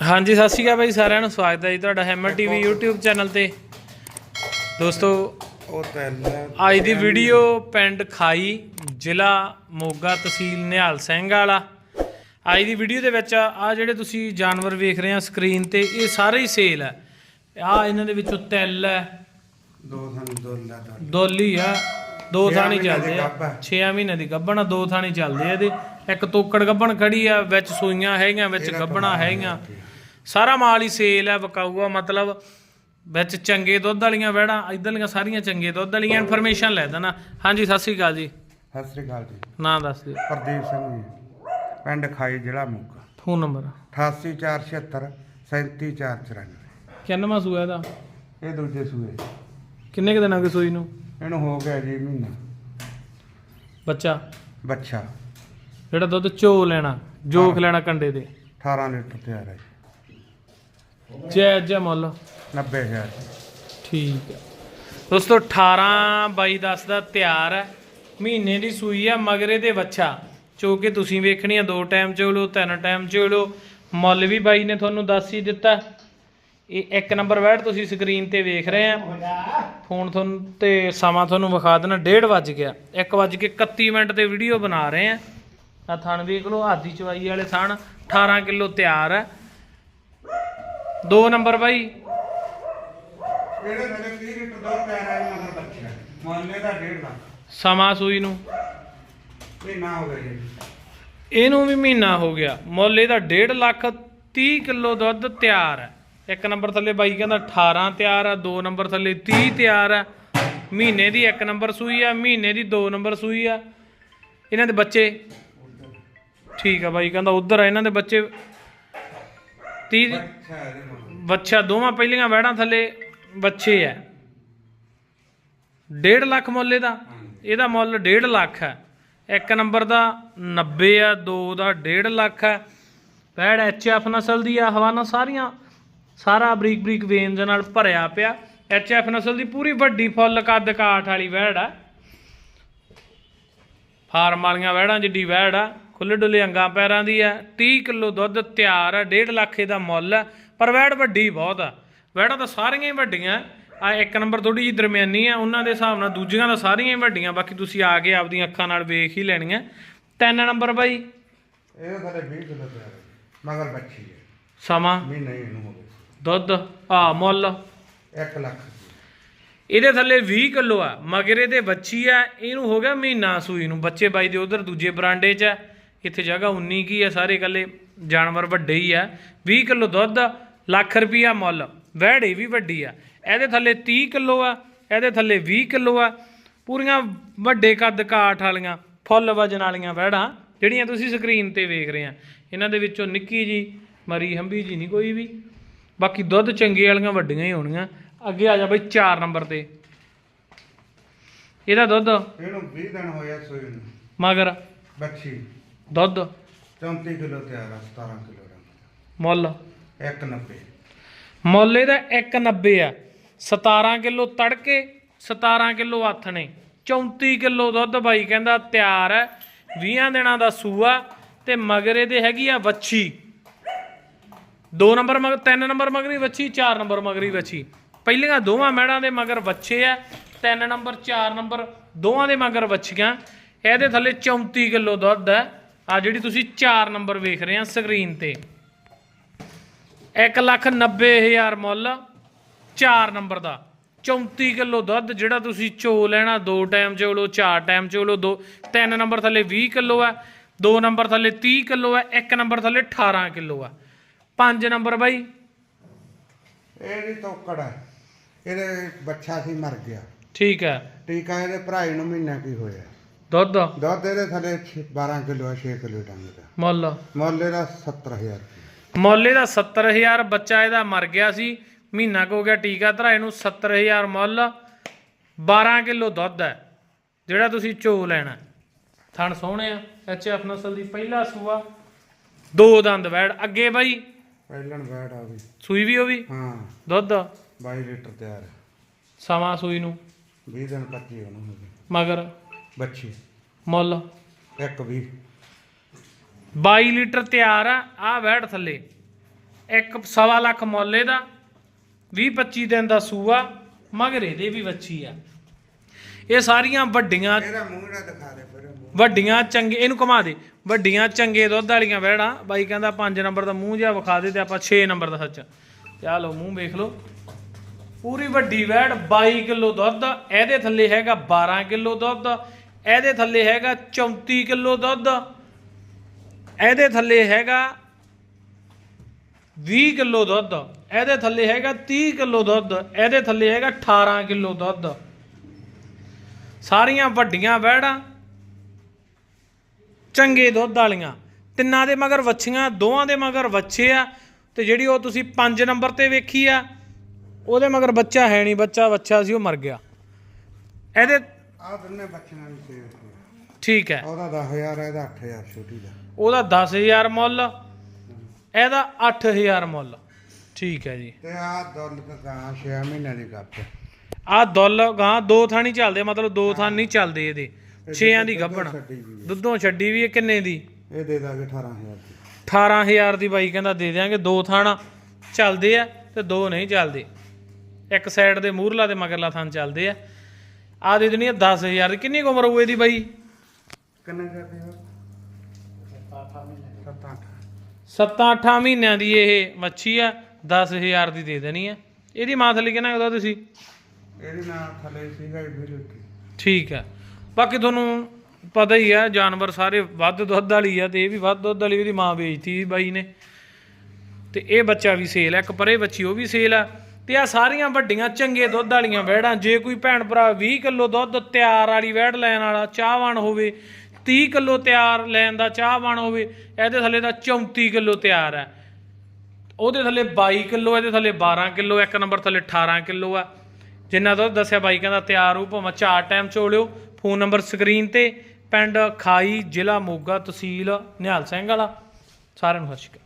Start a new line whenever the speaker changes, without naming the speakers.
ਹਾਂਜੀ ਸਤਿ ਸ਼੍ਰੀ ਅਕਾਲ ਬਾਈ ਸਾਰਿਆਂ ਨੂੰ। ਸਵਾਗਤ ਹੈ ਜੀ ਤੁਹਾਡਾ ਹੈਮਰ ਟੀਵੀ YouTube ਚੈਨਲ ਤੇ। ਦੋਸਤੋ
ਉਹ ਤੈਨੂੰ
ਅੱਜ ਦੀ ਵੀਡੀਓ ਪਿੰਡ ਖਾਈ ਜ਼ਿਲ੍ਹਾ ਮੋਗਾ ਤਹਿਸੀਲ ਨਿਹਾਲ ਸਿੰਘ ਵਾਲਾ। ਅੱਜ ਦੀ ਵੀਡੀਓ ਦੇ ਵਿੱਚ ਆ ਜਿਹੜੇ ਤੁਸੀਂ ਜਾਨਵਰ ਵੇਖ ਰਹੇ ਆ ਸਕਰੀਨ ਤੇ ਇਹ ਸਾਰੇ ਹੀ ਸੇਲ ਹੈ ਆ ਇਹਨਾਂ ਦੇ ਵਿੱਚੋਂ ਤਿੱਲ ਹੈ।
ਦੋ ਸਾਨੂੰ ਦੋ ਲਾ ਤਾ
ਦੋਲੀ ਆ। ਦੋ ਥਾਣੀ ਚੱਲਦੇ ਆ।
ਗੱਭ ਹੈ।
6 ਮਹੀਨੇ ਦੀ ਗੱਭਣ ਆ ਦੋ ਥਾਣੀ ਚੱਲਦੇ ਆ ਇਹਦੇ। ਇੱਕ ਤੋਕੜ ਗੱਭਣ ਖੜੀ ਆ ਵਿੱਚ ਸੂਈਆਂ ਹੈਗੀਆਂ ਵਿੱਚ ਗੱਭਣਾ ਹੈਗੀਆਂ। ਸਾਰਾ ਮਾਲ ਹੀ ਸੇਲ ਹੈ ਵਿਕਾਊਆ ਮਤਲਬ ਵਿੱਚ ਚੰਗੇ ਦੁੱਧ ਵਾਲੀਆਂ ਵਹਿੜਾਂ ਇਧਰਲੀਆਂ ਸਾਰੀਆਂ ਚੰਗੇ ਦੁੱਧ ਵਾਲੀਆਂ ਇਨਫੋਰਮੇਸ਼ਨ ਲੈ ਦੇਣਾ। ਹਾਂਜੀ ਸਤਿ ਸ੍ਰੀ ਅਕਾਲ ਜੀ।
ਸਤਿ ਸ੍ਰੀ ਅਕਾਲ ਜੀ।
ਨਾਂ ਦੱਸ ਦਿਓ।
ਪ੍ਰਦੀਪ ਸਿੰਘ ਜੀ ਪਿੰਡ ਖਾਈ ਜ਼ਿਲ੍ਹਾ ਮੋਗਾ।
Phone number.
88476 37494
ਕਿੰਨਵਾਂ ਸੂਆ ਇਹਦਾ?
ਇਹ ਦੂਜੇ ਸੂਏ।
ਕਿੰਨੇ ਕੁ ਦਿਨਾਂ ਦੀ ਸੂਈ ਨੂੰ?
ਇਹਨੂੰ ਹੋ ਗਿਆ ਜੀ ਮਹੀਨਾ।
ਬੱਚਾ?
ਬੱਚਾ।
ਜਿਹੜਾ ਦੁੱਧ ਚੋ ਲੈਣਾ ਜੋਖ
ਹਾਂ।
ਲੈਣਾ ਕੰਡੇ ਦੇ
18 ਲੀਟਰ ਤਿਆਰ ਹੈ ਜੀ।
ਜੈ ਜੈ ਮੁੱਲ।
90000
ਠੀਕ ਹੈ। ਦੋਸਤੋ 18 22 10 ਦਾ ਤਿਆਰ ਹੈ। ਮਹੀਨੇ ਦੀ ਸੂਈ ਆ ਮਗਰੇ ਦੇ ਵੱਛਾ। ਚੋ ਕੇ ਤੁਸੀਂ ਵੇਖਣੀ ਆ ਦੋ ਟਾਈਮ ਚੋ ਲਓ ਤਿੰਨ ਟਾਈਮ ਚੋ ਲਓ। ਮੁੱਲ ਵੀ ਬਾਈ ਨੇ ਤੁਹਾਨੂੰ ਦੱਸ ਹੀ ਦਿੱਤਾ। ਇਹ ਇੱਕ ਨੰਬਰ ਵੈਟ ਤੁਸੀਂ ਸਕਰੀਨ ਤੇ ਵੇਖ ਰਹੇ ਆ ਫੋਨ ਤੁਹਾਨੂੰ ਤੇ ਸਮਾਂ ਤੁਹਾਨੂੰ ਵਿਖਾ ਦੇਣਾ 1:30 ਵੱਜ ਗਿਆ। 1 ਵੱਜ ਕੇ 31 ਮਿੰਟ ਤੇ ਵੀਡੀਓ ਬਣਾ ਰਹੇ ਆ ਆ ਥਣ ਵੇਖ ਲਓ ਹਾਦੀ ਚਵਾਈ ਵਾਲੇ ਥਣ 18 ਕਿਲੋ ਤਿਆਰ ਹੈ। ਦੋ ਨੰਬਰ ਬਾਈ।
ਇਹਦੇ ਥੱਲੇ 30 ਲੀਟਰ ਦੁੱਧ ਤਿਆਰ ਹੈ ਮਗਰ ਬੱਚਾ ਮੁੱਲੇ ਦਾ 1.5 ਲੱਖ।
ਸਮਾਂ ਸੂਈ ਨੂੰ।
ਮਹੀਨਾ ਹੋ ਗਿਆ ਜੀ।
ਇਹਨੂੰ ਵੀ ਮਹੀਨਾ ਹੋ ਗਿਆ। ਮੁੱਲ ਇਹਦਾ 1.5 ਲੱਖ 30 ਕਿਲੋ ਦੁੱਧ ਤਿਆਰ ਹੈ। ਇੱਕ ਨੰਬਰ ਥੱਲੇ ਬਾਈ ਕਹਿੰਦਾ 18 ਤਿਆਰ ਆ ਦੋ ਨੰਬਰ ਥੱਲੇ 30 ਤਿਆਰ ਆ ਮਹੀਨੇ ਦੀ ਇੱਕ ਨੰਬਰ ਸੂਈ ਆ ਮਹੀਨੇ ਦੀ ਦੋ ਨੰਬਰ ਸੂਈ ਆ ਇਹਨਾਂ ਦੇ ਬੱਚੇ? ਠੀਕ ਆ ਬਾਈ ਕਹਿੰਦਾ ਉਧਰ ਆ ਇਹਨਾਂ ਦੇ ਬੱਚੇ 30
ਅੱਛਾ ਇਹਦੇ ਮਗਰ
ਬੱਚਾ ਦੋਵਾਂ ਪਹਿਲੀਆਂ ਵਹਿੜਾਂ ਥੱਲੇ ਬੱਚੇ ਆ 1.5 ਲੱਖ ਮੁੱਲ ਇਹਦਾ। ਇਹਦਾ ਮੁੱਲ 1.5 ਲੱਖ ਹੈ। ਇੱਕ ਨੰਬਰ ਦਾ 90 ਆ ਦੋ ਦਾ 1.5 ਲੱਖ ਹੈ। ਵੈੜ ਐਫ ਨਸਲ ਦੀ ਆ ਹਵਾਨਾ ਸਾਰੀਆਂ ਸਾਰਾ ਬਰੀਕ ਬਰੀਕ ਵੇਨ ਦੇ ਨਾਲ ਭਰਿਆ ਪਿਆ। ਐਫ ਨਸਲ ਦੀ ਪੂਰੀ ਵੱਡੀ ਫੁੱਲ ਕੱਦ ਕਾਠ ਵਾਲੀ ਵੈੜ ਆ। ਫਾਰਮ ਵਾਲੀਆਂ ਵਹਿੜਾਂ ਜਿੱਡੀ ਵਹਿੜ ਆ। ਖੁੱਲੇ ਡੁੱਲੇ ਅੰਗਾਂ ਪੈਰਾਂ ਦੀ ਆ 30 ਕਿਲੋ ਦੁੱਧ ਤਿਆਰ ਆ 1.5 ਲੱਖ ਇਹਦਾ ਮੁੱਲ ਆ ਪਰ ਵਹਿੜ ਵੱਡੀ ਬਹੁਤ ਆ। ਵਹਿੜਾਂ ਤਾਂ ਸਾਰੀਆਂ ਹੀ ਵੱਡੀਆਂ ਆ ਇੱਕ ਨੰਬਰ ਥੋੜੀ ਜਿਹੀ ਦਰਮਿਆਨੀ ਆ ਉਹਨਾਂ ਦੇ ਹਿਸਾਬ ਨਾਲ ਦੂਜੀਆਂ ਤਾਂ ਸਾਰੀਆਂ ਹੀ ਵੱਡੀਆਂ ਬਾਕੀ ਤੁਸੀਂ ਆ ਕੇ ਆਪਦੀਆਂ ਅੱਖਾਂ ਨਾਲ ਵੇਖ ਹੀ ਲੈਣੀਆਂ। ਤਿੰਨ ਨੰਬਰ ਬਾਈ।
ਇਹਦੇ ਥੱਲੇ 20 ਕਿਲੋ ਤਿਆਰ ਹੈ ਮਗਰ ਬੱਚੀ ਹੈ।
ਸਮਾਂ?
ਮਹੀਨਾ ਹੀ ਇਹਨੂੰ ਹੋ
ਦੁੱਧ? ਆ ਮੁੱਲ?
1 ਲੱਖ।
ਇਹਦੇ ਥੱਲੇ 20 ਕਿਲੋ ਆ ਮਗਰੇ ਦੇ ਬੱਚੀ ਆ ਇਹਨੂੰ ਹੋ ਗਿਆ ਮਹੀਨਾ ਸੂਈ ਨੂੰ। ਬੱਚੇ ਬਾਈ ਦੇ ਉਧਰ ਦੂਜੇ ਬਰਾਂਡੇ 'ਚ ਆ ਇੱਥੇ ਜਗ੍ਹਾ 19 ਕੀ ਆ ਸਾਰੇ ਇਕੱਲੇ ਜਾਨਵਰ ਵੱਡੇ ਹੀ ਆ। 20 ਕਿਲੋ ਦੁੱਧ ਲੱਖ ਰੁਪਈਆ ਮੁੱਲ। ਵਹਿੜੇ ਵੀ ਵੱਡੀ ਆ। ਇਹਦੇ ਥੱਲੇ 30 ਕਿਲੋ ਆ ਇਹਦੇ ਥੱਲੇ 20 ਕਿਲੋ ਆ। ਪੂਰੀਆਂ ਵੱਡੇ ਕੱਦ ਕਾਠ ਵਾਲੀਆਂ ਫੁੱਲ ਵਜਨ ਵਾਲੀਆਂ ਵਹਿੜਾਂ ਜਿਹੜੀਆਂ ਤੁਸੀਂ ਸਕਰੀਨ ਤੇ ਵੇਖ ਰਹੇ ਆ। ਇਹਨਾਂ ਦੇ ਵਿੱਚੋਂ ਨਿੱਕੀ ਜੀ ਮਰੀ ਹੰਬੀ ਜੀ ਨਹੀਂ ਕੋਈ ਵੀ। ਬਾਕੀ ਦੁੱਧ ਚੰਗੇ ਵਾਲੀਆਂ ਵੱਡੀਆਂ ਹੀ ਹੋਣੀਆਂ ਅੱਗੇ ਆ ਜਾ ਬਈ 4 ਨੰਬਰ ਤੇ। ਇਹਦਾ ਦੁੱਧ
ਇਹਨੂੰ 20 ਦਿਨ ਹੋਇਆ ਸੂਈ ਨੂੰ।
ਮਗਰ।
ਬੱਚੀ।
ਦੁੱਧ?
34 ਕਿਲੋ ਤਿਆਰ ਆ 17 ਕਿਲੋ ਦਾ।
ਮੁੱਲ?
190
ਮੁੱਲ ਇਹਦਾ 190 ਆ। 17 ਕਿਲੋ ਤੜਕੇ 17 ਕਿਲੋ ਨੇ। 34 ਕਿਲੋ ਦੁੱਧ ਬਾਈ ਕਹਿੰਦਾ ਤਿਆਰ ਹੈ 20 ਦਿਨਾਂ ਦਾ ਸੂਆ ਤੇ ਮਗਰ ਇਹਦੇ ਹੈਗੀ ਆ ਵੱਛੀ। 2 ਨੰਬਰ ਮਗਰ 3 ਨੰਬਰ ਮਗਰੀ ਵੱਛੀ 4 ਨੰਬਰ ਮਗਰੀ ਵੱਛੀ। ਪਹਿਲੀਆਂ ਦੋਵਾਂ ਮੈੜਾਂ ਦੇ ਮਗਰ ਵੱਛੇ ਆ। 3 ਨੰਬਰ 4 ਨੰਬਰ ਦੋਵਾਂ ਦੇ ਮਗਰ ਵੱਛੀਆਂ। ਇਹਦੇ ਥੱਲੇ 34 ਕਿਲੋ ਦੁੱਧ ਹੈ ਆ ਜਿਹੜੀ ਤੁਸੀਂ 4 ਨੰਬਰ ਵੇਖ ਰਹੇ ਆ ਸਕਰੀਨ ਤੇ। 1 ਲੱਖ 90 ਹਜ਼ਾਰ ਮੁੱਲ 4 ਨੰਬਰ ਦਾ। 34 ਕਿਲੋ ਦੁੱਧ ਜਿਹੜਾ ਤੁਸੀਂ ਚੋ ਲੈਣਾ ਦੋ ਟਾਈਮ ਚੋ ਲਓ ਚਾਰ ਟਾਈਮ ਚੋ ਲਓ ਦੋ ਤਿੰਨ ਨੰਬਰ ਥੱਲੇ 20 ਕਿਲੋ ਹੈ ਦੋ ਨੰਬਰ ਥੱਲੇ 30 ਕਿਲੋ ਹੈ ਇੱਕ ਨੰਬਰ ਥੱਲੇ 18 ਕਿਲੋ ਹੈ ਪੰਜ ਨੰਬਰ ਬਾਈ।
ਇਹ ਨਹੀਂ ਤੋਕੜ ਹੈ ਇਹਦੇ ਬੱਚਾ ਸੀ ਮਰ ਗਿਆ।
ਠੀਕ ਹੈ
ਟੀਕਾ ਇਹਦੇ ਭਰਾਈ ਨੂੰ ਮਹੀਨਾ ਕੀ ਹੋਇਆ?
ਦੁੱਧ?
ਦੁੱਧ ਇਹਦੇ ਥੱਲੇ ਛੇ- 12 ਕਿਲੋ 6 ਕਿਲੋ ਡੰਗ ਦਾ।
ਮੁੱਲ?
ਮੁੱਲ ਇਹਦਾ 70000 ਰੁਪਏ
ਮੁੱਲ ਇਹਦਾ 70000 ਬੱਚਾ ਇਹਦਾ ਮਰ ਗਿਆ ਸੀ। ਮਹੀਨਾ ਕੁ ਗਿਆ ਟੀਕਾ ਧਰਾਏ ਨੂੰ 70000 ਮੁੱਲ। 12 ਕਿਲੋ ਦੁੱਧ ਹੈ ਜਿਹੜਾ ਤੁਸੀਂ ਚੋ ਲੈਣਾ ਥਣ ਸੋਹਣੇ ਆ ਐਫ ਨਸਲ ਦੀ ਪਹਿਲਾ ਸੂਆ। ਦੋ ਦੰਦ ਵੈੜ ਅੱਗੇ ਬਾਈ?
ਪਹਿਲਣ ਬੈਠ ਆ ਵੀ।
ਸੂਈ ਵੀ ਉਹ ਵੀ?
ਹਾਂ।
ਦੁੱਧ?
22 ਲੀਟਰ ਤਿਆਰ।
ਸਮਾਂ ਸੂਈ ਨੂੰ।
20 ਦਿਨ ਕੱਚੀ ਉਹਨੂੰ ਹੋ ਗਈ
ਮਗਰ?
ਬੱਚੀ।
ਮੁੱਲ।
ਇੱਕ 20
22 ਲੀਟਰ ਤਿਆਰ ਆ ਆ ਵੈੜ ਥੱਲੇ। ਇੱਕ ਸਵਾ ਲੱਖ ਮੁੱਲ ਇਹਦਾ। 20 25 ਦਿਨ ਦਾ ਸੂਆ ਮਗਰ ਇਹਦੇ ਵੀ ਵੱਛੀ ਆ। ਇਹ ਸਾਰੀਆਂ ਵੱਡੀਆਂ
ਇਹਦਾ ਮੂੰਹ ਨਾ ਦਿਖਾ ਦੇ ਫਿਰ ਮੂੰਹ।
ਵੱਡੀਆਂ ਚੰਗੇ ਇਹਨੂੰ ਘੁਮਾ ਦੇ। ਵੱਡੀਆਂ ਚੰਗੇ ਦੁੱਧ ਵਾਲੀਆਂ ਵਹਿੜਾਂ ਬਾਈ ਕਹਿੰਦਾ 5 ਨੰਬਰ ਦਾ ਮੂੰਹ ਜਿਹਾ ਵਿਖਾ ਦੇ ਤੇ ਆਪਾਂ 6 ਨੰਬਰ ਦਾ ਸੱਚ। ਆ ਲਓ ਮੂੰਹ ਵੇਖ ਲਓ। ਪੂਰੀ ਵੱਡੀ ਵਹਿੜ 22 ਕਿਲੋ ਦੁੱਧ। ਇਹਦੇ ਥੱਲੇ ਹੈਗਾ 12 ਕਿਲੋ ਦੁੱਧ। ਇਹਦੇ ਥੱਲੇ ਹੈਗਾ 34 ਕਿਲੋ ਦੁੱਧ। ਇਹਦੇ ਥੱਲੇ ਹੈਗਾ 20 ਕਿਲੋ ਦੁੱਧ। ਇਹਦੇ ਥੱਲੇ ਹੈਗਾ 30 ਕਿਲੋ ਦੁੱਧ। ਇਹਦੇ ਥੱਲੇ ਹੈਗਾ 18 ਕਿਲੋ ਦੁੱਧ। ਸਾਰੀਆਂ ਵੱਡੀਆਂ ਵਹਿੜਾਂ, ਚੰਗੇ ਦੁੱਧ ਵਾਲੀਆਂ। ਤਿੰਨਾਂ ਦੇ ਮਗਰ ਵੱਛੀਆਂ, ਦੋਵਾਂ ਦੇ ਮਗਰ ਵੱਛੇ ਆ। ਤੇ ਜਿਹੜੀ ਉਹ ਤੁਸੀਂ 5 ਨੰਬਰ ਤੇ ਵੇਖੀ ਆ, ਉਹਦੇ ਮਗਰ ਬੱਚਾ ਹੈ ਨਹੀਂ, ਬੱਚਾ ਵੱਛਾ ਸੀ, ਉਹ ਮਰ ਗਿਆ। ਇਹਦੇ
ਆਹ ਦੋਨੇ ਬੱਚਿਆਂ ਨੂੰ ਸੇਵ
ਠੀਕ ਹੈ।
ਉਹਦਾ 10000 ਇਹਦਾ 8000 ਛੋਟੀ ਦਾ।
ਉਹਦਾ 10000 ਮੁੱਲ ਇਹਦਾ 8000 ਮੁੱਲ। ਠੀਕ ਹੈ ਜੀ।
ਤੇ ਆਹ ਦੁੱਲ ਗਾਂ 6 ਮਹੀਨਿਆਂ ਦੀ ਗੱਪ
ਆ ਦੁੱਲ ਗਾਂ ਦੋ ਥਾਂ ਨਹੀਂ ਚੱਲਦੇ ਮਤਲਬ ਦੋ ਥਾਂ ਨਹੀਂ ਚੱਲਦੇ ਇਹਦੇ। ਛੇਆਂ ਦੀ ਗੱਭਣ
ਛੱਡੀ ਵੀ ਹੈ।
ਦੁੱਧੋਂ ਛੱਡੀ ਵੀ ਇਹ ਕਿੰਨੇ ਦੀ?
ਇਹ ਦੇ ਦਾਂਗੇ 18000 ਦੀ।
18000 ਦੀ ਬਾਈ ਕਹਿੰਦਾ ਦੇ ਦਿਆਂਗੇ ਦੋ ਥਾਣਾ ਚੱਲਦੇ ਆ ਤੇ ਦੋ ਨਹੀਂ ਚੱਲਦੇ। ਇੱਕ ਸਾਈਡ ਦੇ ਮੂਹਰਲਾ ਤੇ ਮਗਰਲਾ ਥਾਂ ਚੱਲਦੇ ਆ। ਆ ਦੇ ਦੇਣੀ ਆ 10000 ਦੀ। ਕਿੰਨੀ ਕੁ ਉਮਰ ਹੋਊ ਇਹਦੀ ਬਾਈ?
ਕਿੰਨਾ ਕਰਦੇ ਹੋ 7 8
7-8 ਮਹੀਨਿਆਂ ਦੀ ਇਹ ਮੱਛੀ ਆ 10000 ਦੀ ਦੇ ਦੇਣੀ ਆ। ਇਹਦੀ ਮਾਂ ਥੱਲੇ ਕਿੰਨਾ ਉਹਦਾ ਤੁਸੀਂ?
ਇਹਦੇ ਨਾਲ ਥੱਲੇ ਸੀਗਾ ਫਿਰ ਉੱਤੇ
ਠੀਕ ਆ। ਬਾਕੀ ਤੁਹਾਨੂੰ ਪਤਾ ਹੀ ਆ ਜਾਨਵਰ ਸਾਰੇ ਵੱਧ ਦੁੱਧ ਵਾਲੀ ਆ ਤੇ ਇਹ ਵੀ ਵੱਧ ਦੁੱਧ ਵਾਲੀ ਉਹਦੀ ਮਾਂ ਵੇਚਤੀ ਸੀ ਬਾਈ ਨੇ। ਤੇ ਇਹ ਬੱਚਾ ਵੀ ਸੇਲ ਆ ਇੱਕ ਪਰੇ ਬੱਚੀ ਉਹ ਵੀ ਸੇਲ ਆ। ਤੇ ਆ ਸਾਰੀਆਂ ਵੱਡੀਆਂ ਚੰਗੇ ਦੁੱਧ ਵਾਲੀਆਂ ਵਹਿੜਾਂ ਜੇ ਕੋਈ ਭੈਣ ਭਰਾ 20 ਕਿਲੋ ਦੁੱਧ ਤਿਆਰ ਵਾਲੀ ਵਹਿੜ ਲੈਣ ਵਾਲਾ ਚਾਹਵਾਨ ਹੋਵੇ 30 ਕਿਲੋ ਤਿਆਰ ਲੈਣ ਦਾ ਚਾਹਵਾਨ ਹੋਵੇ, ਇਹਦੇ ਥੱਲੇ ਦਾ 34 ਕਿਲੋ ਤਿਆਰ ਹੈ। ਉਹਦੇ ਥੱਲੇ 22 ਕਿਲੋ, ਇਹਦੇ ਥੱਲੇ 12 ਕਿਲੋ, ਇੱਕ ਨੰਬਰ ਥੱਲੇ 18 ਕਿਲੋ ਆ। ਜਿੰਨਾ ਦੁੱਧ ਦੱਸਿਆ ਬਾਈ ਕਹਿੰਦਾ ਤਿਆਰ ਹੋ, ਭਾਵੇਂ ਚਾਰ ਟਾਈਮ ਚੋਲਿਓ। ਫੋਨ ਨੰਬਰ ਸਕਰੀਨ ਤੇ ਪਿੰਡ ਖਾਈ ਜ਼ਿਲ੍ਹਾ ਮੋਗਾ ਤਹਿਸੀਲ ਨਿਹਾਲ ਸਿੰਘ ਵਾਲਾ। ਸਾਰਿਆਂ ਨੂੰ ਸਤਿ ਸ਼੍ਰੀ ਅਕਾਲ।